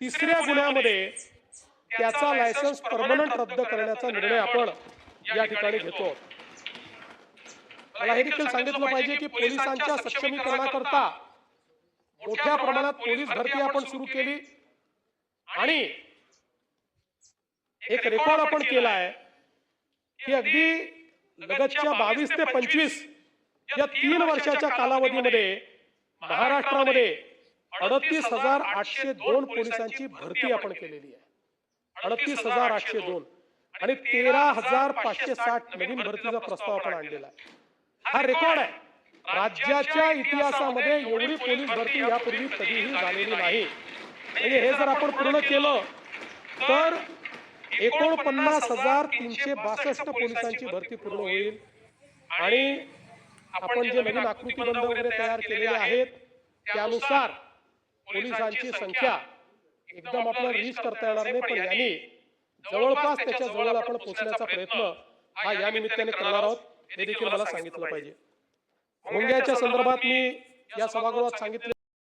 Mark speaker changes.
Speaker 1: तिसऱ्या गुन्ह्यामध्ये त्याचा लायसन्स परमनंट रद्द करण्याचा निर्णय आपण या ठिकाणी घेतो मला हे देखील सांगितलं पाहिजे की पोलिसांच्या सक्षमीकरणाकरता मोठ्या प्रमाणात पोलीस भरती आपण सुरू केली. आणि एक रेकॉर्ड आपण केला आहे की अगदी लगतच्या बावीस ते पंचवीस या तीन वर्षाच्या कालावधीमध्ये महाराष्ट्रामध्ये अडतीस हजार आठशे दोन पोलिसांची भरती आपण केलेली आहे. अडतीस हजार आठशे दोन आणि तेरा हजार पाचशे साठ नवीन भरतीचा प्रस्ताव आपण आणलेला आहे. हा रेकॉर्ड आहे. राज्याच्या इतिहासामध्ये एवढी पोलीस भरती यापूर्वी कधीही झालेली नाही. म्हणजे हे जर आपण पूर्ण केलं तर एकोणपन्नास हजार तीनशे बासष्ट पोलिसांची भरती पूर्ण होईल. आणि आपण जे नवीन आकृतीबंध वगैरे तयार केलेले आहेत त्यानुसार पोलिसांची संख्या एकदम आपल्याला रीच करता येणार नाही पण यांनी जवळपास त्याच्याजवळ आपण पोहोचण्याचा प्रयत्न हा या निमित्ताने करणार आहोत. हे देखील मला सांगितलं पाहिजे. भोंग्याच्या संदर्भात मी या सभागृहात सांगितले